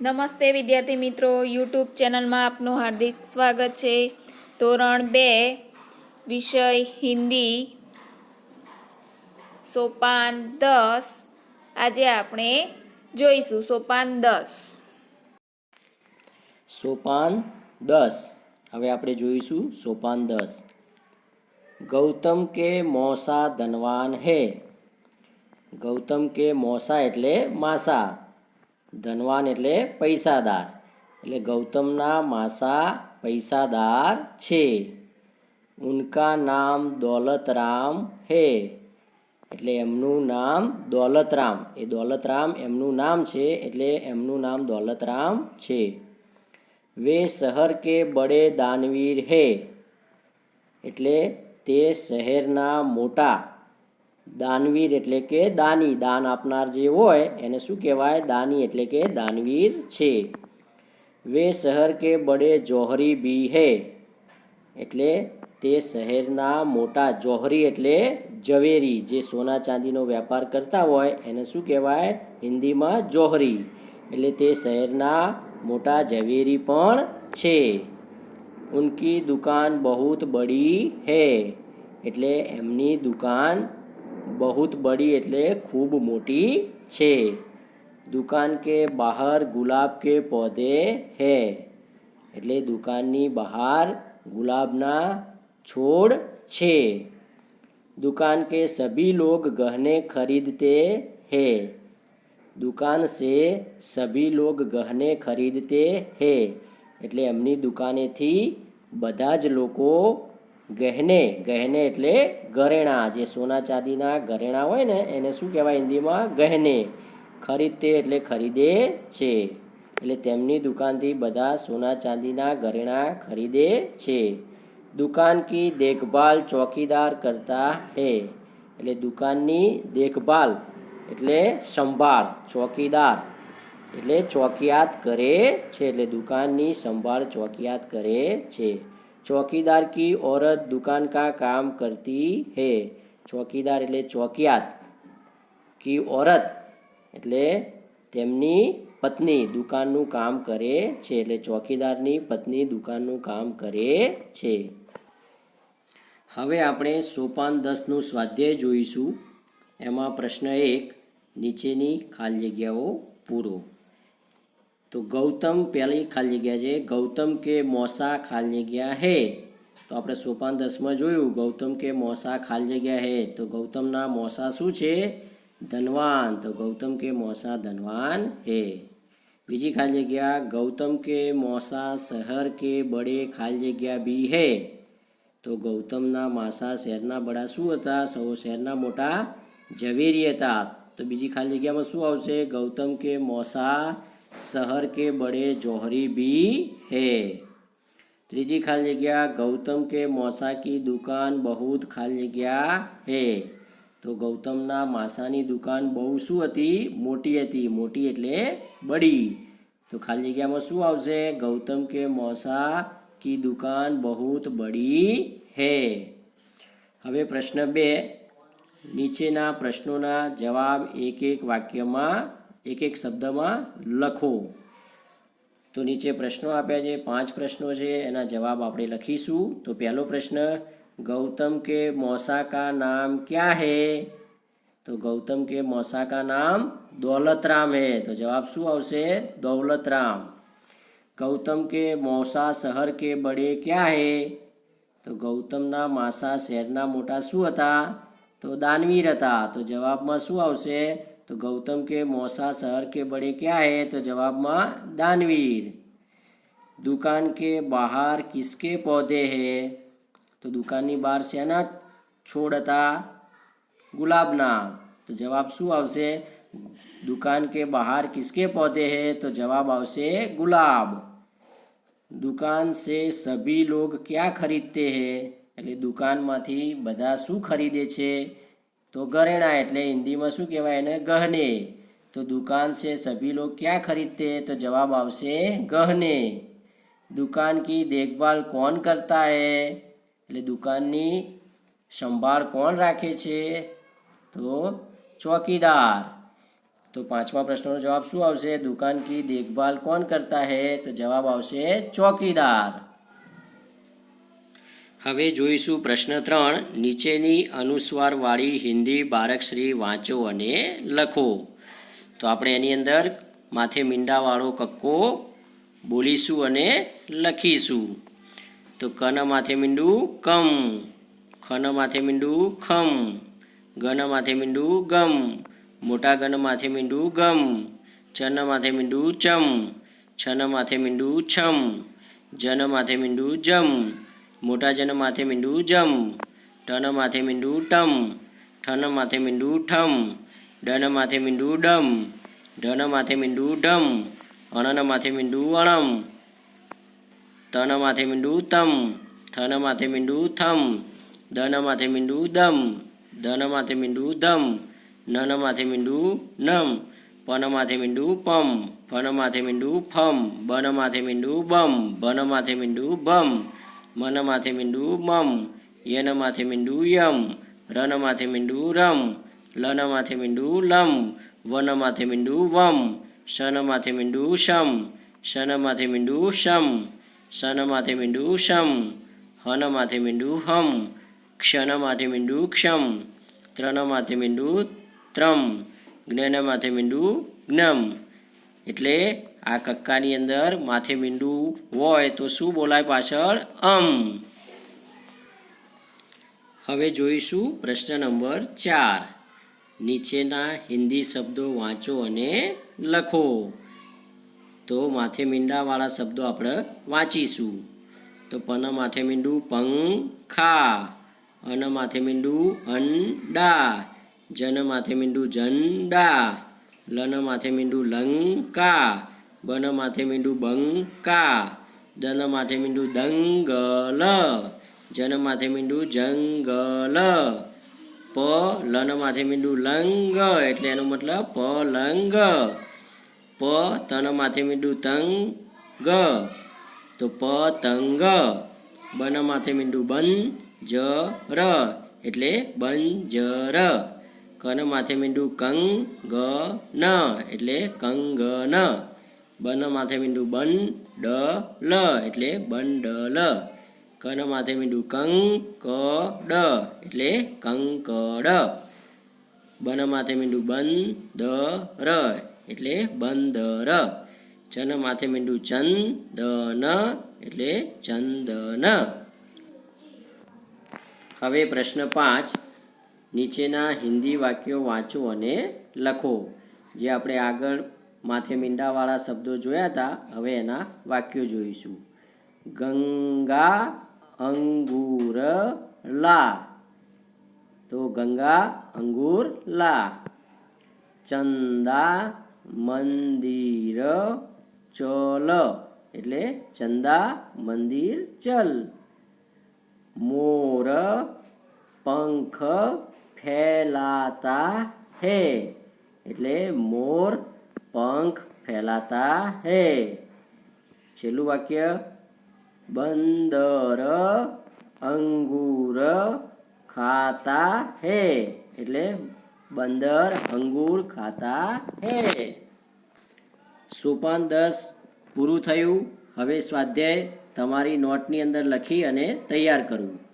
નમસ્તે વિદ્યાર્થી મિત્રો, યુટ્યુબ ચેનલમાં આપનું હાર્દિક સ્વાગત છે. ધોરણ બે, વિષય હિન્દી. સોપાન દસ. આજે આપણે જોઈશું સોપાન દસ. સોપાન દસ. હવે આપણે જોઈશું સોપાન દસ. ગૌતમ કે મોસા ધનવાન હે? ગૌતમ કે મોસા એટલે માસા. ધનવાન એટલે પૈસાદાર. એટલે ગૌતમના માસા પૈસાદાર છે. ઉનકા નામ દોલતરામ હે. એટલે એમનું નામ દોલતરામ. એ દોલતરામ એમનું નામ છે, એટલે એમનું નામ દોલતરામ છે. વે શહર કે બડે દાનવીર હે. એટલે તે શહેરના મોટા દાનવીર એટલે કે દાની, દાન આપનાર જે હોય એને શું કહેવાય? દાની એટલે કે દાનવીર છે. વે શહેર કે બડે જોહરી બી હે. એટલે તે શહેરના મોટા જોહરી એટલે ઝવેરી, જે સોના ચાંદીનો વેપાર કરતા હોય એને શું કહેવાય? હિન્દીમાં જોહરી. એટલે તે શહેરના મોટા ઝવેરી પણ છે. ઉનકી દુકાન બહુત બડી હે. એટલે એમની દુકાન બહુત બડી એટલે ખૂબ મોટી છે દુકાન કે બહાર ગુલાબ કે પૌધે હે એટલે દુકાનની બહાર ગુલાબના છોડ છે दुकान के सभी लोग गहने खरीदते हैं दुकान से सभी लोग गहने खरीदते हैं એટલે એમની દુકાનેથી બધા જ લોકો ગહેને ગહેને એટલે ઘરેણા. જે સોના ચાંદીના ઘરેણા હોય ને, એને શું કહેવાય હિન્દીમાં? ગહેને. ખરીદતે એટલે ખરીદે છે. એટલે તેમની દુકાનથી બધા સોના ચાંદીના ઘરેણા ખરીદે છે. દુકાન કી દેખભાલ ચોકીદાર કરતા હે. એટલે દુકાનની દેખભાલ એટલે સંભાળ, ચોકીદાર. એટલે ચોકિયાત કરે છે. એટલે દુકાનની સંભાળ ચોકિયાત કરે છે. ચોકીદાર કી औरत દુકાન કા કામ કરતી હે ચોકીદાર એટલે ચોકિયાત કી औरत એટલે તેમની પત્ની દુકાનનું કામ કરે છે એટલે ચોકીદારની પત્ની દુકાનનું કામ કરે છે હવે આપણે સોપાન દસનું સ્વાધ્યાય જોઈશું એમાં પ્રશ્ન એક નીચેની ખાલી જગ્યાઓ પૂરો તો ગૌતમ પહેલી ખાલી જગ્યા છે ગૌતમ કે મોસા ખાલી જગ્યા હે તો આપણે સોપાન દસમાં જોયું ગૌતમ કે મોસા ખાલી જગ્યા હે તો ગૌતમના મોસા શું છે ધનવાન તો ગૌતમ કે મોસા ધનવાન હે બીજી ખાલી જગ્યા ગૌતમ કે મોસા શહેર કે બડે ખાલી જગ્યા બી હે તો ગૌતમના માસા શહેરના બડા શું હતા સૌ શહેરના મોટા ઝવેરી હતા તો બીજી ખાલી જગ્યામાં શું આવશે ગૌતમ કે મોસા શહર કે બડે જોહરી બી હે ત્રીજી ખાલી જગ્યા ગૌતમ કે મોસા કી દુકાન બહુત ખાલી જગ્યા હે તો ગૌતમના માસાની દુકાન બહુ શું હતી મોટી હતી મોટી એટલે બડી તો ખાલી જગ્યામાં શું આવશે ગૌતમ કે મોસા કી દુકાન બહુત બડી હે હવે પ્રશ્ન બે નીચેના પ્રશ્નોના જવાબ એક એક વાક્યમાં एक एक शब्द में लखो तो नीचे प्रश्नों आप पाँच प्रश्नों एना जवाब आप लखीशू तो पहलो प्रश्न गौतम के मौसा का नाम क्या है तो गौतम के मौसा का नाम दौलतराम है तो जवाब शू आ दौलतराम गौतम के मौसा शहर के बड़े क्या है तो गौतम ना मासा शहर ना मोटा शू था तो दानवीर था तो जवाब में शू आ તો ગૌતમ કે, મોસા શહેર કે બડે ક્યાં હે? તો જવાબમાં, દાનવીર. દુકાન કે બહાર કિસકે પૌધે હે? તો દુકાનની બહાર શેના છોડ હતા? ગુલાબના તો જવાબ શું આવશે? દુકાન કે બહાર કિસકે પૌધે હે? તો જવાબ આવશે, ગુલાબ. દુકાન સે સભી લોગ ક્યાં ખરીદતે હે? એટલે દુકાનમાંથી બધા શું ખરીદે છે? તો ઘરેણા એટલે હિન્દીમાં શું કહેવાય એને? ગહને. તો દુકાન સે સભી લોગ ક્યાં ખરીદતે? તો જવાબ આવશે ગહને. દુકાન કી દેખભાલ કોણ કરતા હે? એટલે દુકાનની સંભાળ કોણ રાખે છે? તો ચોકીદાર. તો પાંચમા પ્રશ્નનો જવાબ શું આવશે? દુકાન કી દેખભાલ કોણ કરતા હે? તો જવાબ આવશે ચોકીદાર. હવે જોઈશું પ્રશ્ન ત્રણ. નીચેની અનુસ્વારવાળી હિન્દી બારકશ્રી વાંચો અને લખો. તો આપણે એની અંદર માથે મીંડાવાળો કક્કો બોલીશું અને લખીશું. તો કન માથે મીંડું કમ ખન માથે મીંડું ખમ ગન માથે મીંડું ગમ, મોટા ગન માથે મીંડું ગમ ચન માથે મીંડું ચમ છન માથે મીંડું છમ જન માથે મીંડું જમ મોટા જન માથે મીંડું જમ ટન માથે મીંડું ટમ ઠન માથે મીંડું ઠમ ડન માથે મીંડું ડમ ઢન માથે મીંડું ઢમ અણન માથે મીંડું અણમ તન માથે મીંડું તમ થન માથે મીંડું થમ દન માથે મીંડું દમ ધન માથે મીંડું ધમ નન માથે મીંડું નમ પન માથે મીંડું પમ ફન માથે મીંડું ફમ બન માથે મીંડું બમ ભન માથે મીંડું બમ મન માથે મીંડું મમ યન માથે મીંડું યમ રન માથે મીંડું રમ લન માથે મીંડું લમ વન માથે મીંડું વમ શન માથે મીંડું શમ શન માથે મીંડું શમ શન માથે મીંડું શમ હન માથે મીંડું હમ ક્ષન માથે મીંડું ક્ષમ ત્રણ માથે મીંડું ત્રમ જ્ઞાન માથે મીંડું જ્ઞમ. એટલે આ કક્કાની અંદર માથે મીંડું હોય તો શું બોલાય પાછળ? અમ. હવે જોઈશું પ્રશ્ન નંબર ચાર. નીચેના હિન્દી શબ્દો વાંચો અને લખો. તો માથે મીંડાવાળા શબ્દો આપણે વાંચીશું. તો પન માથે મીંડું પંખા અન માથે મીંડું અંડા. જન માથે મીંડું ઝંડા. લન માથે મીંડું લંકા. બન માથે મીંડું બંકા દન માથે મીંડું દંગલ જન માથે મીંડું જંગલ પ લન માથે મીંડું લંગ એટલે એનો મતલબ પલંગ પ તન માથે મીંડું તંગ, તો પતંગ બન માથે મીંડું બન જ ર એટલે બંજર કન માથે મીંડું કંગ ન એટલે કંગન. બન માથે મીંડું બન ડ લ, એટલે બંડલ કન માથે મીંડું કંગ, ક, ડ, એટલે કંકડ. બન માથે મીંડું બન દ, ર, એટલે બંદર ચન માથે મીંડું ચંદન એટલે ચંદન હવે પ્રશ્ન પાંચ. નીચેના હિન્દી વાક્યો વાંચો અને લખો. જે આપણે આગળ માથે મીંડાવાળા શબ્દો જોયા હતા. હવે એના વાક્યો જોઈશું. ગંગા અંગુર લા તો ગંગા અંગુર લા ચંદા મંદિર ચલ. એટલે ચંદા મંદિર ચલ. મોર પંખ ફેલાતા હે. એટલે મોર પંખ ફેલાતા હે. છેલ્લું વાક્ય, બંદર અંગુર ખાતા હે. એટલે બંદર, અંગુર ખાતા હે. સોપાન દસ પૂરું થયું. હવે સ્વાધ્યાય તમારી નોટની અંદર લખી અને તૈયાર કરવું.